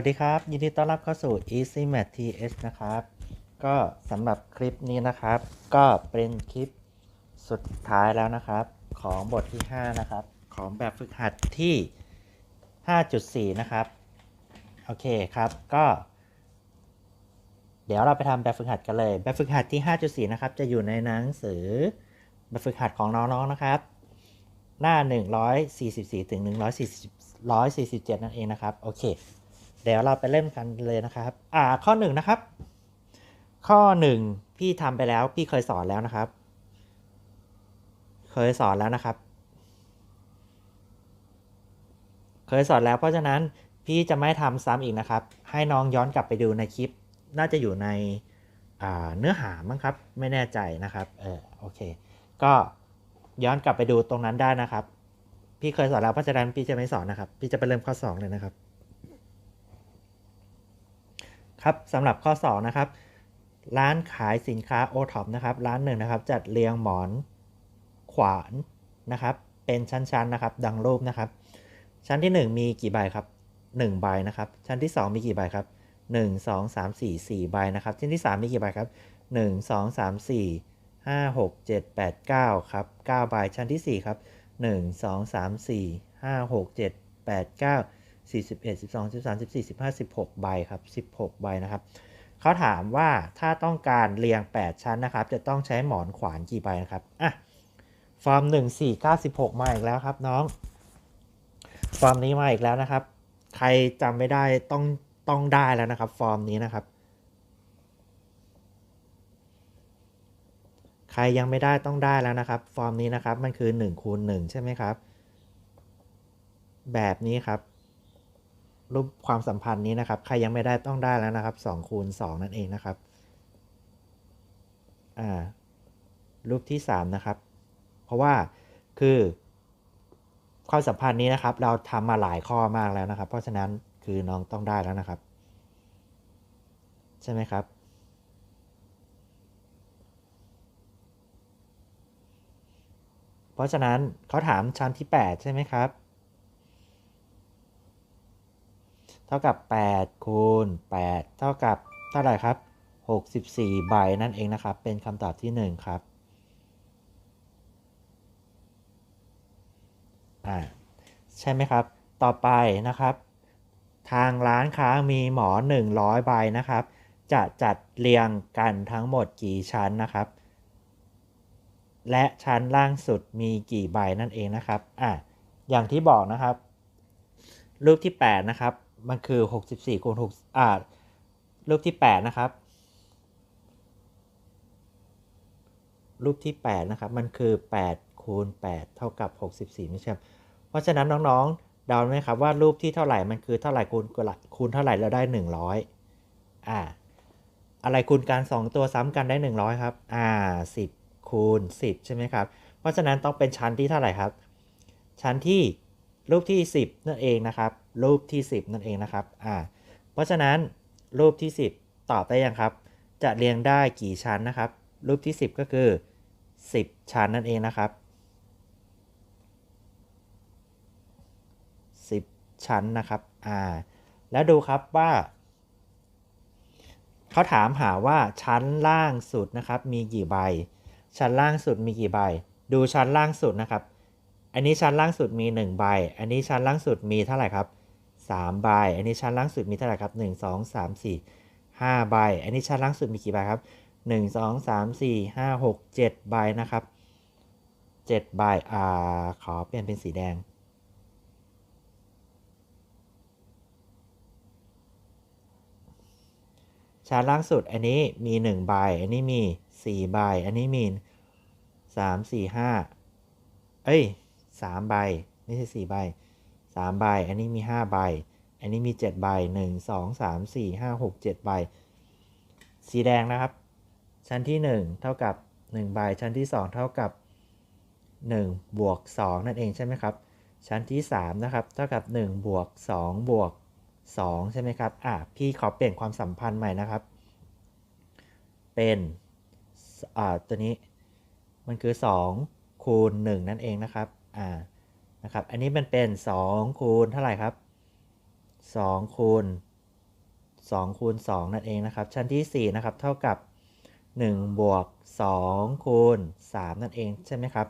สวัสดีครับ ยินดีต้อนรับเข้าสู่ Easy Math TH นะครับ ก็สำหรับคลิปนี้นะครับ ก็เป็นคลิปสุดท้ายแล้วนะครับ ของบทที่ 5 นะครับ ของแบบฝึกหัดที่ 5.4 นะครับ โอเคครับก็ เดี๋ยวเราไปทำแบบฝึกหัดกันเลย แบบฝึกหัดที่ 5.4 นะครับ จะอยู่ในหนังสือแบบฝึกหัดของน้องๆนะครับ หน้า 144ถึง147 นั่นเองนะครับ โอเค เดี๋ยวเราไปเริ่มกันเลยนะครับอ่าข้อหนึ่งนะครับ ข้อหนึ่งพี่ทำไปแล้วพี่เคยสอนแล้วนะครับ เคยสอนแล้วนะครับ เคยสอนแล้วเพราะฉะนั้นพี่จะไม่ทำซ้ำอีกนะครับ ให้น้องย้อนกลับไปดูในคลิป น่าจะอยู่ในอ่าเนื้อหามั้งครับ ไม่แน่ใจนะครับเออโอเค ก็ย้อนกลับไปดูตรงนั้นได้นะครับ พี่เคยสอนแล้วเพราะฉะนั้นพี่จะไม่สอนนะครับ พี่จะไปเริ่มข้อสองเลยนะครับ ครับสำหรับข้อ 2 นะครับ ร้านขายสินค้าโอท็อปนะครับ ร้านหนึ่งนะครับ จัดเรียงหมอนขวานนะครับ เป็นชั้นๆนะครับ ดังรูปนะครับ ชั้นที่ 1 มีกี่ใบครับ1ใบนะครับ ชั้นที่ 2 มีกี่ใบครับ 1 2 3 4 4ใบนะครับ ชั้นที่ 3 มีกี่ใบครับ 1 2 3 4 5 6 7 8 9 ครับ 9 ใบ ชั้นที่ 4 ครับ 1 2 3 4 5 6 7 8 9 41 12 13 14 15 16 ใบครับ 16 ใบนะครับเขาถามว่าถ้าต้องการเรียง 8 ชั้นนะครับ จะต้องใช้หมอนขวานกี่ใบนะครับอะฟอร์ม 1 4 9 16มาอีกแล้วครับน้อง ฟอร์มนี้มาอีกแล้วนะครับ ใครจำไม่ได้ต้องต้องได้แล้วนะครับ ฟอร์มนี้นะครับ ใครยังไม่ได้ต้องได้แล้วนะครับ ฟอร์มนี้นะครับมันคือ1คูณ1ใช่ไหมครับ แบบนี้ครับ รูปความสัมพันธ์นี้นะครับ ใครยังไม่ได้ต้องได้แล้วนะครับ2คูณ2นั่นเองนะครับอ่ารูปที่ 3 นะครับ เพราะว่าคือความสัมพันธ์นี้นะครับ เราทำมาหลายข้อมากแล้วนะครับ เพราะฉะนั้นคือน้องต้องได้แล้วนะครับ ใช่ไหมครับ เพราะฉะนั้นเขาถามชั้นที่ 8 ใช่ไหมครับ เท่ากับ 8 คูณ 8 เท่ากับเท่าไหร่ครับ 64 ใบนั่นเองนะครับ เป็นคำตอบที่ 1 ครับอ่าใช่ไหมครับ ต่อไปนะครับ ทางร้านค้ามีหมอ100 ใบนะครับ จะจัดเรียงกันทั้งหมดกี่ชั้นนะครับ และชั้นล่างสุดมีกี่ใบนั่นเองนะครับอะอย่างที่บอกนะครับ รูปที่ 8 นะครับ มันคือ64คูณ6อ่ารูปที่8นะครับ รูปที่8นะครับ มันคือ8คูณ8เท่ากับ64ไม่ใช่ครับเพราะฉะนั้นน้องๆเดาไหมครับว่ารูปที่เท่าไหร่มันคือเท่าไหร่คูณคูณเท่าไหร่แล้วได้100อ่าอะไรคูณการ2ตัวซ้ำกันได้ 100 ครับ อ่า 10 คูณ 10 ใช่ไหมครับ เพราะฉะนั้นต้องเป็นชั้นที่เท่าไหร่ครับ ชั้นที่ รูปที่ 10 นั่นเองนะครับ รูปที่ 10 นั่นเองนะครับอ่าเพราะฉะนั้นรูปที่ 10 ตอบได้ยังครับ จะเรียงได้กี่ชั้นนะครับ รูปที่ 10 ก็คือ 10 ชั้นนั่นเองนะครับ 10 ชั้นนะครับอ่าแล้วดูครับว่าเขาถามหาว่าชั้นล่างสุดนะครับมีกี่ใบ ชั้นล่างสุดมีกี่ใบ ดูชั้นล่างสุดนะครับ อันนี้ชั้นล่างสุดมี1ใบ อันนี้ชั้นล่างสุดมีเท่าไหร่ครับ3ใบ อันนี้ชั้นล่างสุดมีเท่าไหร่ครับ 1 2 3 4 5ใบ อันนี้ชั้นล่างสุดมีกี่ใบครับ 1 2 3 4 5 6 7ใบนะครับ7ใบ อ่า ขอเปลี่ยนเป็นสีแดง ชั้นล่างสุดอันนี้มี 1 ใบ อันนี้มี 4 ใบ อันนี้มี 3 4 5 เอ้ย 3 ใบ ไม่ใช่ 4 ใบ 3 ใบ อันนี้มี 5 ใบ อันนี้มี 7 ใบ 1 2 3 4 5 6 7 ใบ สีแดงนะครับ ชั้นที่ 1 เท่ากับ 1 ใบ ชั้นที่ 2 เท่ากับ 1 บวก 2 นั่นเองใช่ไหมครับ ชั้นที่ 3 นะครับ เท่ากับ 1 บวก 2 บวก 2 ใช่ไหมครับ อะ พี่ขอเปลี่ยนความสัมพันธ์ใหม่นะครับ เป็น อ่า ตัวนี้ มันคือ 2 คูณ 1 นั่นเองนะครับ อ่านะครับ อันนี้มันเป็น2คูณเท่าไหร่ครับ2คูณ2คูณ2นั่นเองนะครับ ชั้นที่4นะครับ เท่ากับ1บวก2คูณ3นั่นเองใช่ไหมครับ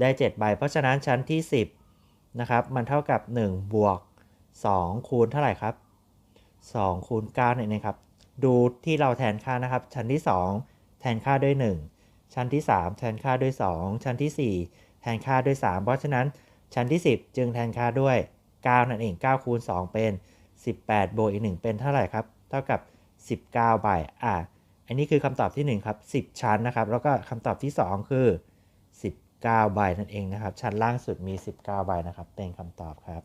ได้7ใบ เพราะฉะนั้นชั้นที่ 10นะครับ มันเท่ากับ1บวก2คูณเท่าไหร่ครับ2คูณ9นั่นเองครับ ดูที่เราแทนค่านะครับ ชั้นที่ 2 แทนค่าด้วย 1 ชั้นที่ 3 แทนค่าด้วย 2 ชั้นที่ 4 แทนค่าด้วย 3 เพราะฉะนั้นชั้นที่ 10 จึงแทนค่าด้วย 9 นั่นเอง 9 คูณ 2 เป็น 18 บวกอีก 1 เป็นเท่าไหร่ครับ เท่ากับ 19 ใบอะอันนี้คือคำตอบที่ 1 ครับ 10 ชั้นนะครับ แล้วก็คำตอบที่ 2 คือ 19 ใบนั่นเองนะครับ ชั้นล่างสุดมี 19 ใบนะครับ เป็นคำตอบครับ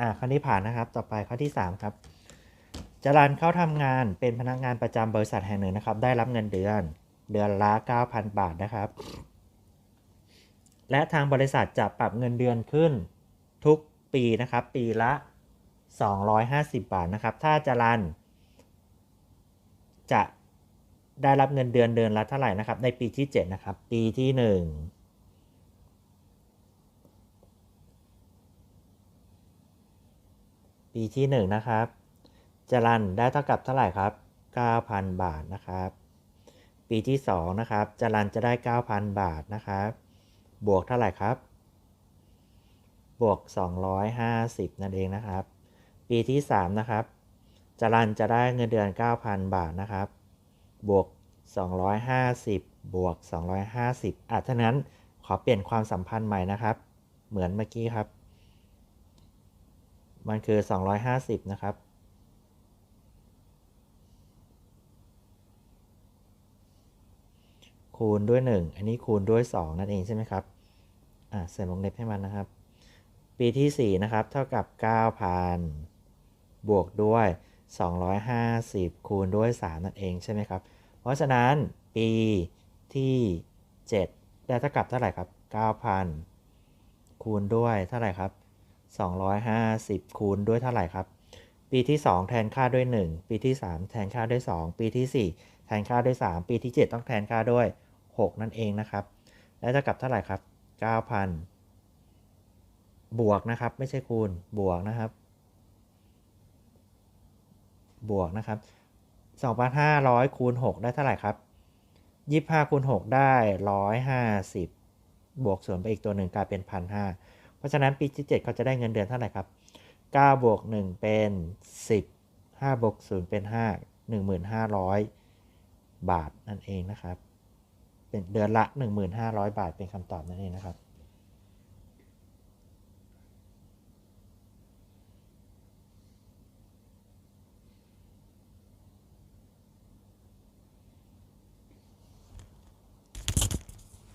อ่าข้อนี้ผ่านนะครับ ต่อไปข้อที่ 3 ครับ จรันเข้าทำงานเป็นพนักงานประจำบริษัทแห่งหนึ่งนะครับ ได้รับเงินเดือน เดือนละ 9,000 บาทนะครับ และทางบริษัทจะปรับเงินเดือนขึ้นทุกปีนะครับ ปีละ 250 บาทนะครับ ถ้าจรันจะได้รับเงินเดือนเดือนละเท่าไหร่นะครับ ในปีที่ 7 นะครับ ปีที่ 1 ปีที่ 1 นะครับ จรันได้เท่ากับเท่าไหร่ครับ 9,000 บาทนะครับ ปีที่ 2 นะครับ จรันจะได้ 9,000 บาทนะครับ บวกเท่าไหร่ครับ บวก 250 นั่นเองนะครับ ปีที่ 3 นะครับ จรันจะได้เงินเดือน 9,000 บาทนะครับ บวก 250 บวก 250อะท่านั้นขอเปลี่ยนความสัมพันธ์ใหม่นะครับ เหมือนเมื่อกี้ครับ มันคือ 250 นะครับ คูณด้วย 1 อันนี้คูณด้วย 2 นั่นเองใช่ไหมครับ อ่าเสริมวงเล็บให้มันนะครับ ปีที่ 4 นะครับ เท่ากับ 9,000 บวกด้วย 250 คูณด้วย 3 นั่นเองใช่ไหมครับ เพราะฉะนั้นปีที่ 7 ได้เท่ากับเท่าไหร่ครับ 9,000 คูณด้วยเท่าไหร่ครับ 250 คูณด้วยเท่าไหร่ครับ ปีที่ 2 แทนค่าด้วย 1 ปีที่ 3 แทนค่าด้วย 2 ปีที่ 4 แทนค่าด้วย 3 ปีที่ 7 ต้องแทนค่าด้วย 6 นั่นเองนะครับ แล้วจะกลับเท่าไหร่ครับ 9,000 บวกนะครับ ไม่ใช่คูณ บวกนะครับ บวกนะครับ 2,500 คูณ 6 ได้เท่าไหร่ครับ25คูณ6ได้ 150 บวกส่วนไปอีกตัวหนึ่งกลายเป็น 1,500 เพราะฉะนั้นปีที่ 7 เขาจะได้เงินเดือนเท่าไหร่ครับ9บวก1เป็น 10 5บวก0เป็น 5 1,500 บาทนั่นเองนะครับ เป็นเดือนละ 1,500 บาทเป็นคำตอบนั่นเองนะครับ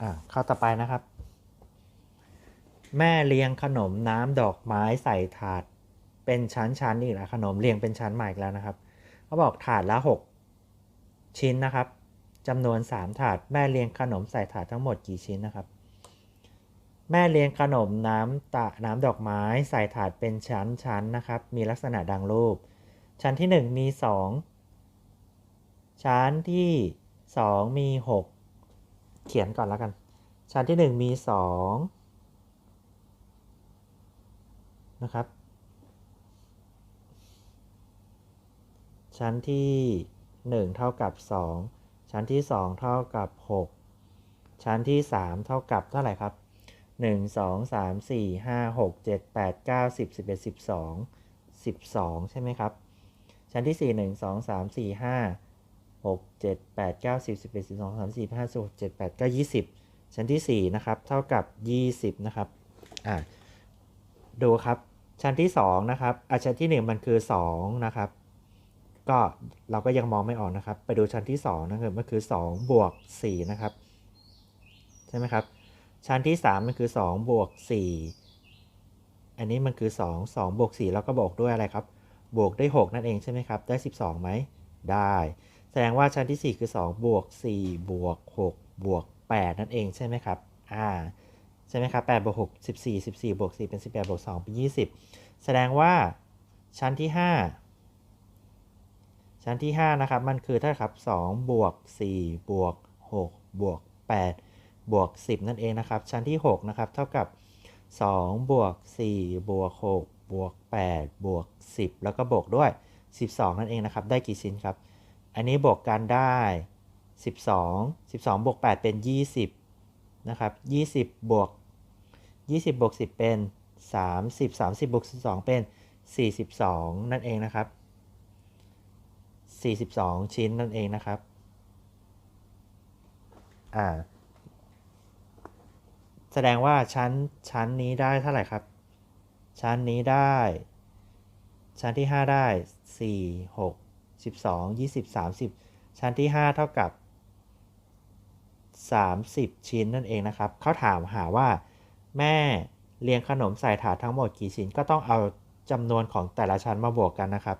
อ่าข้อต่อไปนะครับ แม่เรียงขนมน้ำดอกไม้ใส่ถาด เป็นชั้นๆอีกแล้วขนมเรียงเป็นชั้นใหม่อีกแล้วนะครับเขาบอกถาดละ 6 ชิ้นนะครับจำนวน 3 ถาด แม่เรียงขนมใส่ถาดทั้งหมดกี่ชิ้นนะครับแม่เรียงขนมน้ำตะน้ำดอกไม้ใส่ถาดเป็นชั้นๆนะครับ มีลักษณะดังรูป ชั้นที่ 1 มี 2 ชั้นที่ 2 มี 6 เขียนก่อนแล้วกัน ชั้นที่ 1 มี 2 นะครับ ชั้นที่ 1 เท่ากับ 2 ชั้นที่ 2 เท่ากับ 6 ชั้นที่ 3 เท่ากับเท่าไหร่ครับ 1 2 3 4 5 6 7 8 9 10 11 12 12 ใช่ไหมครับ ชั้นที่ 4 1 2 3 4 5 6 7 8 9 10 11 12 13 14 15 16 17 18 9 20 ชั้นที่ 4 นะครับ เท่ากับ 20 นะครับ อ่า ดูครับชั้นที่2นะครับอาชั้นที่ 1 มันคือ2นะครับก็เราก็ยังมองไม่ออกนะครับ ไปดูชั้นที่2นะครับมันคือ2บวก4นะครับใช่ไหมครับชั้นที่ 3 มันคือ2บวก4อันนี้มันคือ 2 2บวก4แล้วก็บวกด้วยอะไรครับบวกได้6นั่นเองใช่ไหมครับได้ 12ไหมได้ แสดงว่าชั้นที่ 4 คือ2บวก4บวก6บวก8นั่นเองใช่ไหมครับอ่า ใช่ไหมครับ8บวก6 14 14บวก4เป็น18บวก2เป็น20แสดงว่าชั้นที่5ชั้นที่5นะครับมันคือเท่าครับ2บวก4บวก6บวก8บวก10นั่นเองนะครับ ชั้นที่6นะครับเท่ากับ2บวก4บวก6บวก8บวก10แล้วก็บวกด้วย12นั่นเองนะครับ ได้กี่ชิ้นครับ อันนี้บวกกันได้12 12บวก8เป็น20 นะครับ 20 บวก 20 บวก 10 เป็น 30 30 บวก 12 เป็น 42 นั่นเองนะครับ 42 ชิ้นนั่นเองนะครับ อ่า แสดงว่าชั้นชั้นนี้ได้เท่าไหร่ครับ ชั้นนี้ได้ ชั้นที่ 5 ได้ 4 6 12 20 30 ชั้นที่ 5 เท่ากับ 30 ชิ้นนั่นเองนะครับเขาถามหาว่าแม่เรียงขนมใส่ถาดทั้งหมดกี่ชิ้นก็ต้องเอาจำนวนของแต่ละชั้นมาบวกกันนะครับ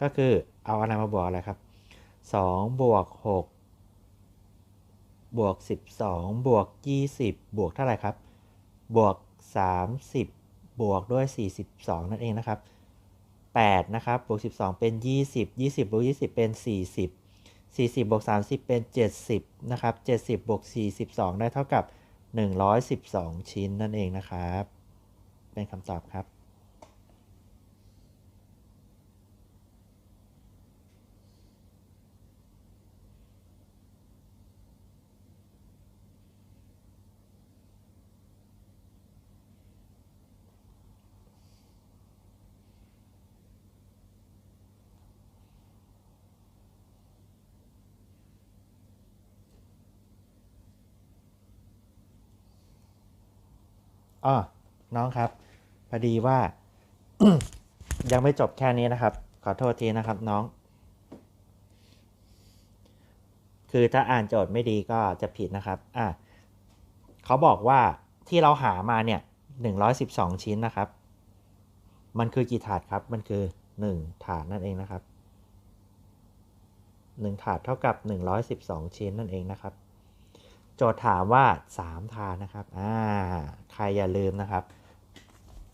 ก็คือเอาอะไรมาบวกอะไรครับ2บวก6บวก 12 บวก 20 บวกเท่าไหร่ครับ บวก 30 บวกด้วย 42 นั่นเองนะครับ8นะครับบวก 12 เป็น 20 20บวก20 เป็น 40 40บวก30 เป็น 70 นะครับ 70บวก42 ได้เท่ากับ 112 ชิ้นนั่นเองนะครับ เป็นคำตอบครับ อ๋อน้องครับ พอดีว่า ยังไม่จบแค่นี้นะครับ ขอโทษทีนะครับน้อง คือถ้าอ่านโจทย์ไม่ดีก็จะผิดนะครับอะเขาบอกว่าที่เราหามาเนี่ย112 ชิ้นนะครับ มันคือกี่ถาดครับ มันคือ 1 ถาดนั่นเองนะครับ 1 ถาดเท่ากับ 112 ชิ้นนั่นเองนะครับ โจทย์ถามว่า3ถาดนะครับอ่าใครอย่าลืมนะครับ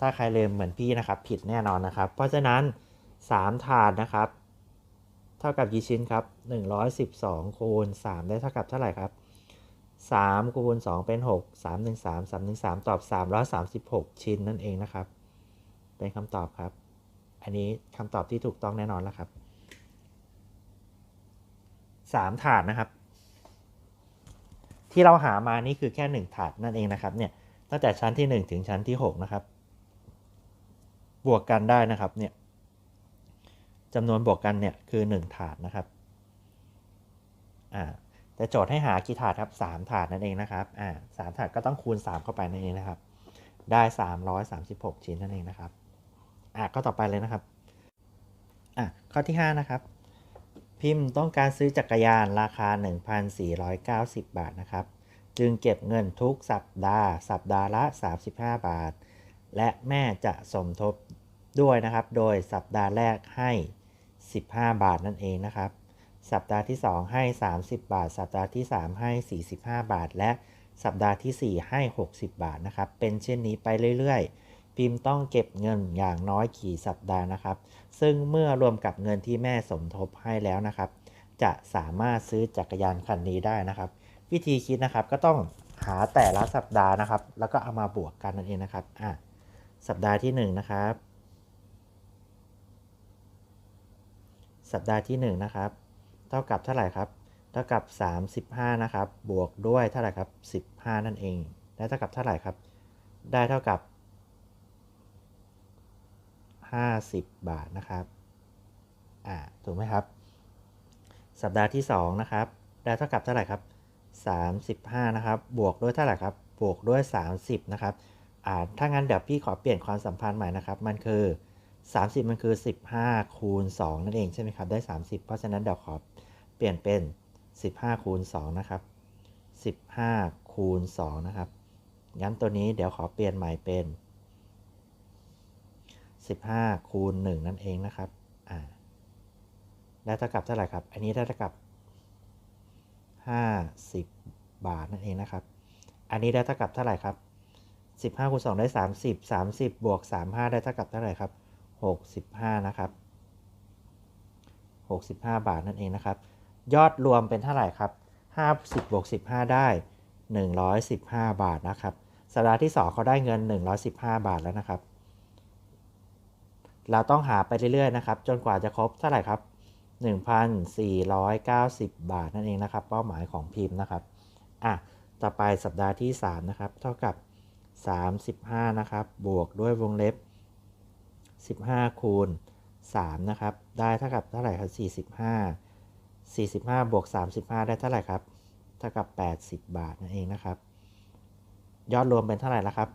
ถ้าใครลืมเหมือนพี่นะครับ ผิดแน่นอนนะครับ เพราะฉะนั้น3ถาดนะครับ เท่ากับกี่ชิ้นครับ 112คูณ3ได้เท่ากับเท่าไหร่ครับ3คูณ2เป็น 6 3 1 3 3 1 3 ตอบ 336 ชิ้นนั่นเองนะครับ เป็นคำตอบครับ อันนี้คำตอบที่ถูกต้องแน่นอนแล้วครับ 3 ถาดนะครับ ที่เราหามานี่คือแค่ 1 ถาดนั่นเองนะครับเนี่ยตั้งแต่ชั้นที่ 1 ถึงชั้นที่ 6 นะครับ บวกกันได้นะครับเนี่ยจำนวนบวกกันเนี่ยคือ 1 ถาดนะครับอ่าแต่โจทย์ให้หากี่ถาดครับ 3 ถาดนั่นเองนะครับอ่าสถาดก็ต้องคูณ 3 เข้าไปนั่นเองนะครับ ได้ 336 ชิ้นนั่นเองนะครับอ่าก็ต่อไปเลยนะครับอะข้อที่ 5 นะครับ พิมพ์ต้องการซื้อจักรยานราคา 1,490 บาทนะครับ จึงเก็บเงินทุกสัปดาห์ สัปดาห์ละ 35 บาท และแม่จะสมทบด้วยนะครับ โดยสัปดาห์แรกให้ 15 บาทนั่นเองนะครับ สัปดาห์ที่ 2 ให้ 30 บาท สัปดาห์ที่ 3 ให้ 45 บาท และสัปดาห์ที่ 4 ให้ 60 บาทนะครับ เป็นเช่นนี้ไปเรื่อยๆ พิมพ์ต้องเก็บเงินอย่างน้อยกี่สัปดาห์นะครับ ซึ่งเมื่อรวมกับเงินที่แม่สมทบให้แล้วนะครับ จะสามารถซื้อจักรยานคันนี้ได้นะครับ วิธีคิดนะครับก็ต้องหาแต่ละสัปดาห์นะครับ แล้วก็เอามาบวกกันนั่นเองนะครับอะสัปดาห์ที่1นนะครับ สัปดาห์ที่1นะครับ เท่ากับเท่าไหร่ครับ เท่ากับ 35 นะครับ บวกด้วยเท่าไหร่ครับ 15 นั่นเอง ได้เท่ากับเท่าไหร่ครับ ได้เท่ากับ 50 บาทนะครับอ่าถูกไหมครับ สัปดาห์ที่ 2 นะครับ ได้เท่ากับเท่าไหร่ครับ 35 นะครับ บวกด้วยเท่าไหร่ครับ บวกด้วย 30 นะครับอ่าถ้างั้นเดี๋ยวพี่ขอเปลี่ยนความสัมพันธ์ใหม่นะครับ มันคือ 30 มันคือ 15 คูณ 2 นั่นเองใช่ไหมครับ ได้ 30 เพราะฉะนั้นเดี๋ยวขอเปลี่ยนเป็น 15 คูณ 2 นะครับ 15 คูณ 2 นะครับงั้นตัวนี้เดี๋ยวขอเปลี่ยนใหม่เป็น 15 คูณ 1 นั่นเองนะครับ อ่า ได้เท่ากับเท่าไหร่ครับ อันนี้ได้เท่ากับ 50 บาทนั่นเองนะครับ อันนี้ได้เท่ากับเท่าไหร่ครับ 15คูณ2ได้ 30 30 บวก 35 ได้เท่ากับเท่าไหร่ครับ 65 นะครับ 65 บาทนั่นเองนะครับ ยอดรวมเป็นเท่าไหร่ครับ 50บวก15 ได้ 115 บาทนะครับ สัปดาห์ที่ 2เขาได้เงิน 115 บาทแล้วนะครับ เราต้องหาไปเรื่อยๆนะครับ จนกว่าจะครบเท่าไหร่ครับ 1,490 บาทนั่นเองนะครับ เป้าหมายของพิมพ์นะครับอะต่อไปสัปดาห์ที่ 3 นะครับ เท่ากับ 35 นะครับ บวกด้วยวงเล็บ 15 คูณ 3 นะครับ ได้เท่ากับเท่าไหร่ครับ 45 45 บวก 35 ได้เท่าไหร่ครับ เท่ากับ 80 บาทนั่นเองนะครับ ยอดรวมเป็นเท่าไหร่แล้วครับ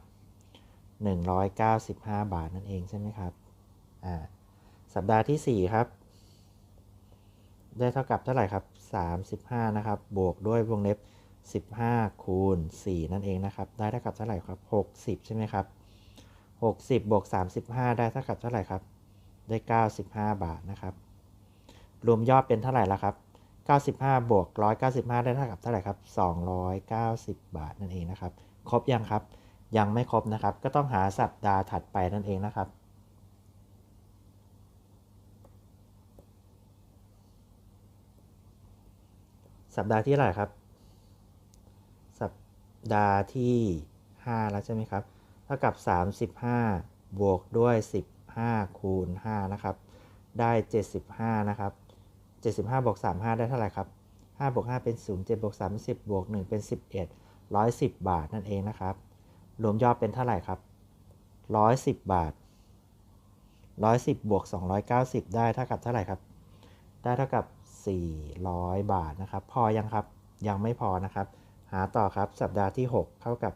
195 บาทนั่นเองใช่ไหมครับ สัปดาห์ที่ 4 ครับ ได้เท่ากับเท่าไหร่ครับ 35 นะครับ บวกด้วยวงเล็บ 15 คูณ 4 นั่นเองนะครับ ได้เท่ากับเท่าไหร่ครับ 60 ใช่ไหมครับ 60 บวก 35 ได้เท่ากับเท่าไหร่ครับ ได้ 95 บาทนะครับ รวมยอดเป็นเท่าไหร่แล้วครับ 95 บวก 195 ได้เท่ากับเท่าไหร่ครับ 290 บาทนั่นเองนะครับ ครบยังครับ ยังไม่ครบนะครับ ก็ต้องหาสัปดาห์ถัดไปนั่นเองนะครับ สัปดาห์ที่เท่าไหร่ครับ สัปดาห์ที่ 5 แล้วใช่ไหมครับ เท่ากับ 35 บวกด้วย 15 คูณ 5 นะครับ ได้ 75 นะครับ 75 บวก 35 ได้เท่าไหร่ครับ 5 บวก 5 เป็น 0 7 บวก30บวก 1 เป็น 11 110 บาทนั่นเองนะครับ รวมยอดเป็นเท่าไหร่ครับ 110 บาท 110 บวก 290 ได้เท่ากับเท่าไหร่ครับ ได้เท่ากับ 400 บาทนะครับ พอยังครับยังไม่พอนะครับ หาต่อครับสัปดาห์ที่ 6 เท่ากับ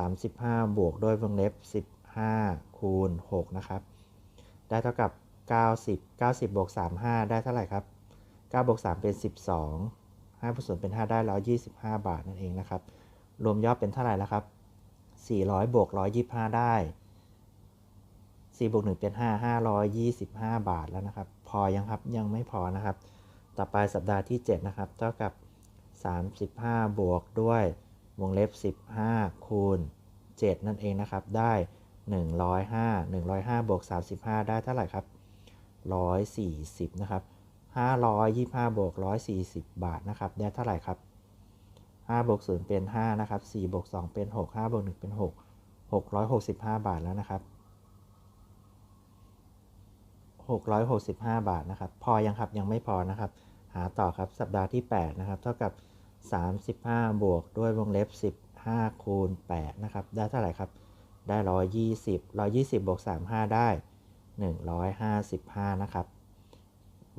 35 บวกด้วยวงเล็บ 15 คูณ 6 นะครับ ได้เท่ากับ 90 90บวก35 ได้เท่าไหร่ครับ9บวก3เป็น 12 5บวก0เป็น 5 ได้125 บาทนั่นเองนะครับ รวมยอดเป็นเท่าไหร่แล้วครับ 400บวก125 ได้4บวก1เป็น 5 525 บาทแล้วนะครับ พอยังครับยังไม่พอนะครับ ต่อไปสัปดาห์ที่ 7 นะครับ เท่ากับ 35 บวกด้วยวงเล็บ 15 คูณ 7 นั่นเองนะครับ ได้ 105 105 บวก 35 ได้เท่าไหร่ครับ 140 นะครับ 525 บวก 140 บาทนะครับ ได้เท่าไหร่ครับ 5 บวก 0 เป็น 5 นะครับ 4 บวก 2 เป็น 6 5 บวก 1 เป็น 6 665 บาทแล้วนะครับ 665 บาทนะครับ พอยังครับ ยังไม่พอนะครับ หาต่อครับสัปดาห์ที่ 8 นะครับ เท่ากับ 35 บวกด้วยวงเล็บ 15 คูณ 8 นะครับ ได้เท่าไหร่ครับ ได้ 120 120 บวก 35 ได้ 155 นะครับ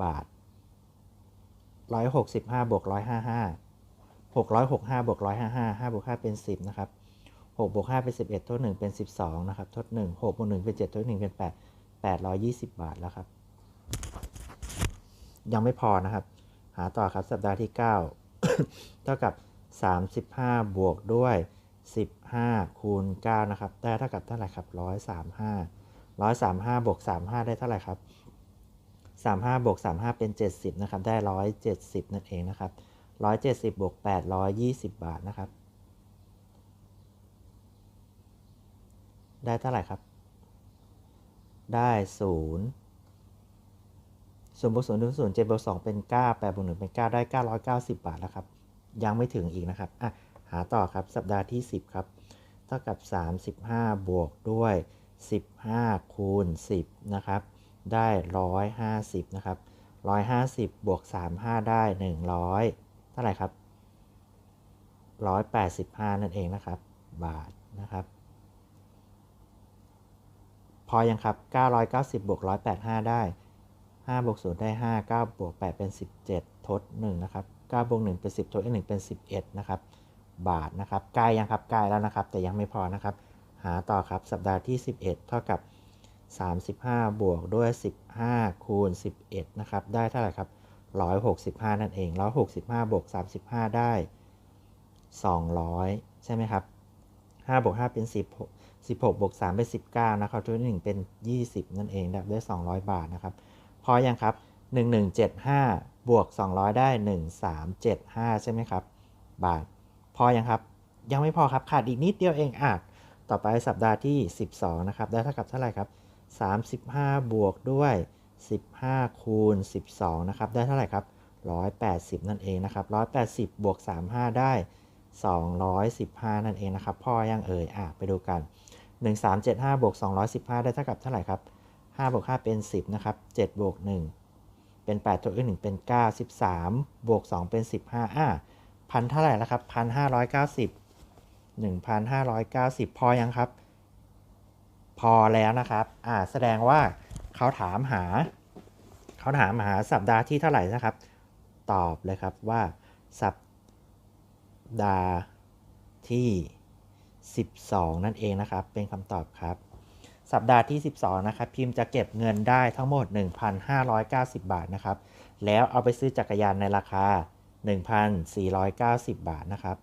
บาท 165 บวก 155 665บวก155 5บวก5เป็น 10 นะครับ6บวก5เป็น 11ทด1เป็น 12 นะครับทด1 6บวก1เป็น7ทด1เป็น 8 820 บาทแล้วครับ ยังไม่พอนะครับ หาต่อครับสัปดาห์ที่ 9 เท่ากับ 35 บวกด้วย 15 คูณ 9 นะครับ ได้เท่ากับเท่าไหร่ครับ 135 135 บวก 35 ได้เท่าไหร่ครับ 35 บวก 35 เป็น 70 นะครับ ได้ 170 นั่นเองนะครับ 170 บวก 820 บาทนะครับ ได้เท่าไหร่ครับ ได้ 0 ส่วนบวกศูนย์ส่วนย์เจ็ดบวกสองเป็นเก้าแปดบวกหนึ่งเป็นเก้าได้เก้าร้อยเก้าสิบบาทแล้วครับ ยังไม่ถึงอีกนะครับ อะ หาต่อครับ สัปดาห์ที่สิบครับ เท่ากับสามสิบห้าบวกด้วยสิบห้าคูณสิบนะครับ ได้ร้อยห้าสิบนะครับร้อยห้าสิบบวกสามห้าได้หนึ่งร้อยเท่าไหร่ครับร้อยแปดสิบห้านั่นเองนะครับ บาทนะครับ พอยังครับเก้ารอยเก้าสิบบวกร้อยแปดห้าได้ 5บวก0ได้ 5 9บวก8เป็น 17 ทด1นะครับ9บวก1เป็น 10 ทด1เป็น 11 นะครับ บาทนะครับใกล้ยังครับใกล้แล้วนะครับ แต่ยังไม่พอนะครับ หาต่อครับสัปดาห์ที่ 11 เท่ากับ 35 บวกด้วย 15 คูณ 11 นะครับ ได้เท่าไหร่ครับ 165 นั่นเอง 165 บวก 35 ได้ 200 ใช่ไหมครับ5บวก5เป็น16 16บวก3เป็น 19 นะครับทุก1เป็น 20 นั่นเองได้ 200 บาทนะครับ พอยังครับ 1175 บวก 200 ได้ 1375 ใช่ไหมครับ บาท พออยังครับ ยังไม่พอครับ ขาดอีกนิดเดียวเองอะต่อไปสัปดาห์ที่ 12 นะครับ ได้เท่ากับเท่าไหร่ครับ 35 บวกด้วย 15 คูณ 12 นะครับ ได้เท่าไหร่ครับ 180 นั่นเองนะครับ 180 บวก 35 ได้ 215 นั่นเองนะครับ พอยังเอ่ย อะ ไปดูกัน 1375 บวก 215 ได้เท่ากับเท่าไหร่ครับ 5บวก5เป็น 10 นะครับ7บวก1เป็น 8 ตัวอื่น1เป็น 9 13บวก2เป็น 15อะพันเท่าไหร่แล้วครับ1,590 1,590พอยังครับ พอแล้วนะครับ อ่า แสดงว่าเขาถามหา เขาถามหาสัปดาห์ที่เท่าไหร่นะครับ ตอบเลยครับว่าสัปดาห์ที่12นั่นเองนะครับ เป็นคำตอบครับ สัปดาห์ที่ 12 นะครับ พิมพ์จะเก็บเงินได้ทั้งหมด 1,590 บาทนะครับ แล้วเอาไปซื้อจักรยานในราคา 1,490 บาทนะครับ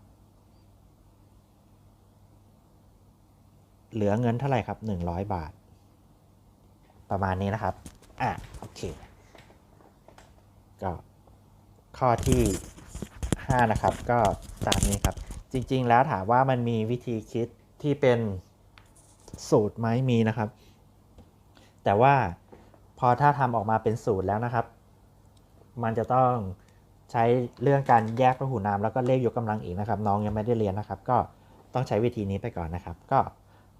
เหลือเงินเท่าไหร่ครับ 100 บาท ประมาณนี้นะครับ อะ โอเค ก็ข้อที่ 5 นะครับ ก็ตามนี้ครับ จริง ๆ แล้วถามว่ามันมีวิธีคิดที่เป็น สูตรไหมมีนะครับ แต่ว่าพอถ้าทำออกมาเป็นสูตรแล้วนะครับ มันจะต้องใช้เรื่องการแยกพหูนามแล้วก็เลขยกกำลังอีกนะครับ น้องยังไม่ได้เรียนนะครับ ก็ต้องใช้วิธีนี้ไปก่อนนะครับ ก็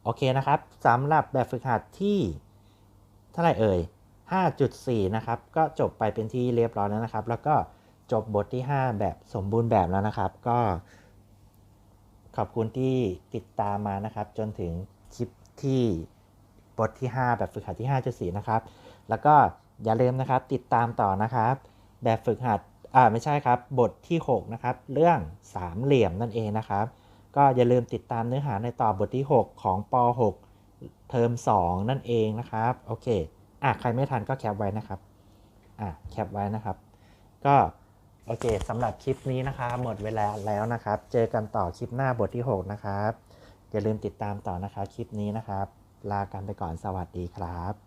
โอเคนะครับสำหรับแบบฝึกหัดที่เท่าไหร่เอ่ย5.4 นะครับ ก็จบไปเป็นที่เรียบร้อยแล้วนะครับ แล้วก็จบบทที่ 5 แบบสมบูรณ์แบบแล้วนะครับ ก็ขอบคุณที่ติดตามมานะครับ จนถึงคลิป ที่บทที่ 5 แบบฝึกหัดที่ 5.4 นะครับ แล้วก็อย่าลืมนะครับติดตามต่อนะครับ แบบฝึกหัดอ่าไม่ใช่ครับ บทที่ 6 นะครับ เรื่องสามเหลี่ยมนั่นเองนะครับ ก็อย่าลืมติดตามเนื้อหาในต่อบทที่ 6 ของป .6 เทอม 2 นั่นเองนะครับ โอเคอะใครไม่ทันก็แคปไว้นะครับอะแคปไว้นะครับ ก็โอเคสำหรับคลิปนี้นะครับหมดเวลาแล้วนะครับ เจอกันต่อคลิปหน้าบทที่ 6 นะครับ อย่าลืมติดตามต่อนะครับคลิปนี้นะครับ ลากันไปก่อนสวัสดีครับ